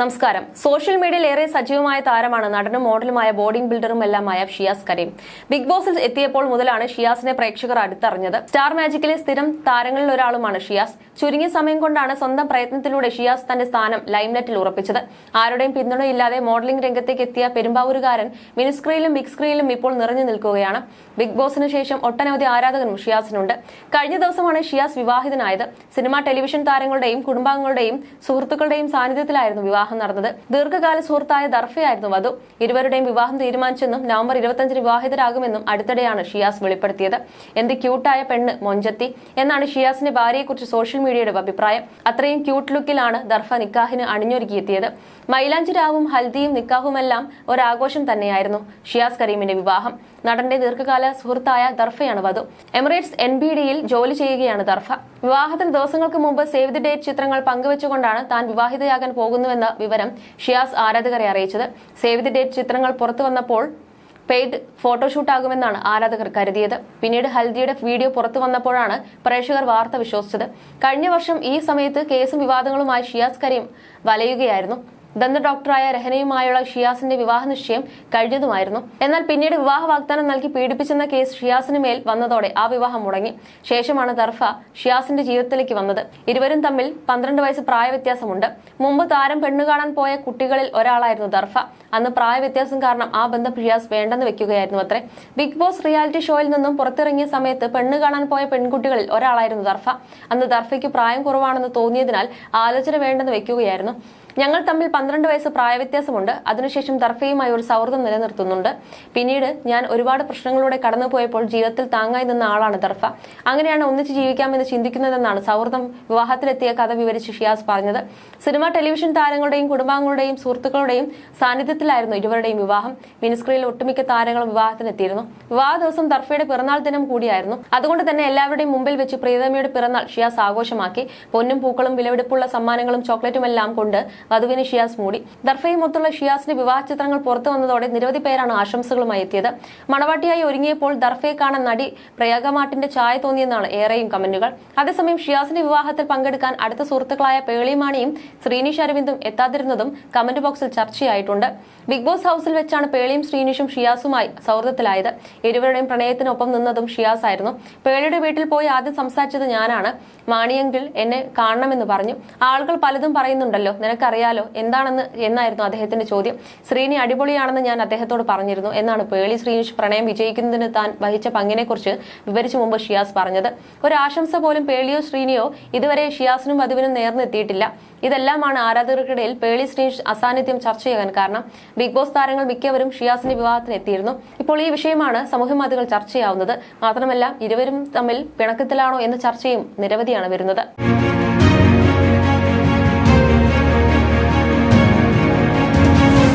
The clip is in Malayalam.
നമസ്കാരം. സോഷ്യൽ മീഡിയയിൽ ഏറെ സജീവമായ താരമാണ് നടനും മോഡലുമായ ബോഡിംഗ് ബിൽഡറും എല്ലാമായ ഷിയാസ് കരീം. ബിഗ് ബോസിൽ എത്തിയപ്പോൾ മുതലാണ് ഷിയാസിനെ പ്രേക്ഷകർ അടുത്തറിഞ്ഞത്. സ്റ്റാർ മാജിക്കിലെ സ്ഥിരം താരങ്ങളിൽ ഒരാളുമാണ് ഷിയാസ്. ചുരുങ്ങിയ സമയം കൊണ്ടാണ് സ്വന്തം പ്രയത്നത്തിലൂടെ ഷിയാസ് തന്റെ സ്ഥാനം ലൈംലെറ്റിൽ ഉറപ്പിച്ചത്. ആരുടെയും പിന്തുണയില്ലാതെ മോഡലിംഗ് രംഗത്തേക്ക് എത്തിയ പെരുമ്പാവൂരുകാരൻ മിനിസ്ക്രീനിലും ബിഗ് സ്ക്രീനിലും ഇപ്പോൾ നിറഞ്ഞു നിൽക്കുകയാണ്. ബിഗ് ബോസിന് ശേഷം ഒട്ടനവധി ആരാധകരും ഷിയാസിനുണ്ട്. കഴിഞ്ഞ ദിവസമാണ് ഷിയാസ് വിവാഹിതനായത്. സിനിമ ടെലിവിഷൻ താരങ്ങളുടെയും കുടുംബാംഗങ്ങളുടെയും സുഹൃത്തുക്കളുടെയും സാന്നിധ്യത്തിലായിരുന്നു വിവാഹം. നടന്നത്. ദീർഘകാല സുഹൃത്തായ ദർഫയായിരുന്നു വധു. ഇരുവരുടെയും വിവാഹം തീരുമാനിച്ചെന്നും നവംബർ ഇരുപത്തഞ്ചിന് വിവാഹിതരാകുമെന്നും അടുത്തിടെയാണ് ഷിയാസ് വെളിപ്പെടുത്തിയത്. എന്ത് ക്യൂട്ടായ പെണ്ണ് മൊഞ്ചത്തി എന്നാണ് ഷിയാസിന്റെ ഭാര്യയെക്കുറിച്ച് സോഷ്യൽ മീഡിയയുടെ അഭിപ്രായം. അത്രയും ക്യൂട്ട് ലുക്കിലാണ് ദർഫ നിക്കാഹിന് അണിഞ്ഞൊരുക്കിയെത്തിയത്. മൈലാഞ്ചിരാവും ഹൽദിയും നിക്കാഹുമെല്ലാം ഒരാഘോഷം തന്നെയായിരുന്നു ഷിയാസ് കരീമിന്റെ വിവാഹം. നടന്റെ ദീർഘകാല സുഹൃത്തായ ദർഫയാണ് വധു. എമിറേറ്റ്സ് എൻ ബി ഡിയിൽ ജോലി ചെയ്യുകയാണ് ദർഫ. വിവാഹത്തിന് ദിവസങ്ങൾക്ക് മുമ്പ് സേവ് ദി ഡേറ്റ് ചിത്രങ്ങൾ പങ്കുവച്ചുകൊണ്ടാണ് താൻ വിവാഹിതയാകാൻ പോകുന്നുവെന്ന വിവരം ഷിയാസ് ആരാധകരെ അറിയിച്ചത്. സേവ് ദി ഡേറ്റ് ചിത്രങ്ങൾ പുറത്തു വന്നപ്പോൾ പെയ്ഡ് ഫോട്ടോഷൂട്ടാകുമെന്നാണ് ആരാധകർ കരുതിയത്. പിന്നീട് ഹൽദിയുടെ വീഡിയോ പുറത്തു വന്നപ്പോഴാണ് പ്രേക്ഷകർ വാർത്ത വിശ്വസിച്ചത്. കഴിഞ്ഞ വർഷം ഈ സമയത്ത് കേസും വിവാദങ്ങളുമായി ഷിയാസ് കരീം വലയുകയായിരുന്നു. ദന്ത ഡോക്ടറായ രഹനയുമായുള്ള ഷിയാസിന്റെ വിവാഹ നിശ്ചയം കഴിഞ്ഞതുമായിരുന്നു. എന്നാൽ പിന്നീട് വിവാഹ വാഗ്ദാനം നൽകി പീഡിപ്പിച്ചെന്ന കേസ് ഷിയാസിന് മേൽ വന്നതോടെ ആ വിവാഹം മുടങ്ങി. ശേഷമാണ് ദർഫ ഷിയാസിന്റെ ജീവിതത്തിലേക്ക് വന്നത്. ഇരുവരും തമ്മിൽ പന്ത്രണ്ട് വയസ്സ് പ്രായവ്യത്യാസമുണ്ട്. മുമ്പ് താരം പെണ്ണു കാണാൻ പോയ കുട്ടികളിൽ ഒരാളായിരുന്നു ദർഫ. അന്ന് പ്രായവ്യത്യാസം കാരണം ആ ബന്ധം ഷിയാസ് വേണ്ടെന്ന് വെക്കുകയായിരുന്നു അത്രേ. ബിഗ് ബോസ് റിയാലിറ്റി ഷോയിൽ നിന്നും പുറത്തിറങ്ങിയ സമയത്ത് പെണ്ണ് കാണാൻ പോയ പെൺകുട്ടികളിൽ ഒരാളായിരുന്നു ദർഫ. അന്ന് ദർഫയ്ക്ക് പ്രായം കുറവാണെന്ന് തോന്നിയതിനാൽ ആലോചന വേണ്ടെന്ന് വെക്കുകയായിരുന്നു. ഞങ്ങൾ തമ്മിൽ പന്ത്രണ്ട് വയസ്സ് പ്രായവ്യത്യാസമുണ്ട്. അതിനുശേഷം ദർഫയുമായി ഒരു സൗഹൃദം നിലനിർത്തുന്നുണ്ട്. പിന്നീട് ഞാൻ ഒരുപാട് പ്രശ്നങ്ങളിലൂടെ കടന്നുപോയപ്പോൾ ജീവിതത്തിൽ താങ്ങായി നിന്ന ആളാണ് ദർഫ. അങ്ങനെയാണ് ഒന്നിച്ച് ജീവിക്കാമെന്ന് ചിന്തിക്കുന്നതെന്നാണ് സൗഹൃദം വിവാഹത്തിലെത്തിയ കഥ വിവരിച്ച് ഷിയാസ് പറഞ്ഞത്. സിനിമ ടെലിവിഷൻ താരങ്ങളുടെയും കുടുംബാംഗങ്ങളുടെയും സുഹൃത്തുക്കളുടെയും സാന്നിധ്യത്തിലായിരുന്നു ഇരുവരുടെയും വിവാഹം. മിനിസ്ക്രിയിൽ ഒട്ടുമിക്ക താരങ്ങളും വിവാഹത്തിനെത്തിയിരുന്നു. വിവാഹ ദിവസം ദർഫയുടെ പിറന്നാൾ ദിനം കൂടിയായിരുന്നു. അതുകൊണ്ട് തന്നെ എല്ലാവരുടെയും മുമ്പിൽ വെച്ച് പ്രിയതമയുടെ പിറന്നാൾ ഷിയാസ് ആഘോഷമാക്കി. പൊന്നും പൂക്കളും വിലവെടുപ്പുള്ള സമ്മാനങ്ങളും ചോക്ലേറ്റും എല്ലാം കൊണ്ട് വധുവിന് ഷിയാസ് മൂടി. ദർഫയും മൊത്തുള്ള ഷിയാസിന്റെ വിവാഹ ചിത്രങ്ങൾ പുറത്തു വന്നതോടെ നിരവധി പേരാണ് ആശംസകളുമായി എത്തിയത്. മണവാട്ടിയായി ഒരുങ്ങിയപ്പോൾ ദർഫയെ കാണാൻ നടി പ്രയാഗമാട്ടിന്റെ ചായ തോന്നിയെന്നാണ് ഏറെയും കമന്റുകൾ. അതേസമയം ഷിയാസിന്റെ വിവാഹത്തിൽ പങ്കെടുക്കാൻ അടുത്ത സുഹൃത്തുക്കളായ പേളിമാണിയും ശ്രീനിഷ് അരവിന്ദും എത്താതിരുന്നതും കമന്റ് ബോക്സിൽ ചർച്ചയായിട്ടുണ്ട്. ബിഗ് ബോസ് ഹൌസിൽ വെച്ചാണ് പേളിയും ശ്രീനിഷും ഷിയാസുമായി സൗഹൃദത്തിലായത്. ഇരുവരുടെയും പ്രണയത്തിനൊപ്പം നിന്നതും ഷിയാസ് ആയിരുന്നു പേളിയുടെ വീട്ടിൽ പോയി ആദ്യം സംസാരിച്ചത് ഞാനാണ്. മാണിയെങ്കിൽ എന്നെ കാണണമെന്ന് പറഞ്ഞു. ആളുകൾ പലതും പറയുന്നുണ്ടല്ലോ നിനക്കറിയാലോ എന്താണെന്ന് എന്നായിരുന്നു അദ്ദേഹത്തിന്റെ ചോദ്യം. ശ്രീനി അടിപൊളിയാണെന്ന് ഞാൻ അദ്ദേഹത്തോട് പറഞ്ഞിരുന്നു. എന്നാണ് പേളി ശ്രീനിഷ് പ്രണയം വിജയിക്കുന്നതിന് താൻ വഹിച്ച പങ്കിനെക്കുറിച്ച് വിവരിച്ചു മുമ്പ് ഷിയാസ് പറഞ്ഞത്. ഒരാശംസ പോലും പേളിയോ ശ്രീനിയോ ഇതുവരെ ഷിയാസിനും വധുവിനും നേർന്നെത്തിയിട്ടില്ല. ഇതെല്ലാമാണ് ആരാധകർക്കിടയിൽ പേളി ശ്രീനിഷ് അസാന്നിധ്യം ചർച്ച ചെയ്യാൻ കാരണം. ബിഗ് ബോസ് താരങ്ങൾ മിക്കവരും ഷിയാസിന്റെ വിവാഹത്തിന് എത്തിയിരുന്നു. ഇപ്പോൾ ഈ വിഷയമാണ് സമൂഹമാധ്യമങ്ങൾ ചർച്ചയാവുന്നത്. മാത്രമല്ല ഇരുവരും തമ്മിൽ പിണക്കത്തിലാണോ എന്ന ചർച്ചയും നിരവധിയാണ് വരുന്നത്.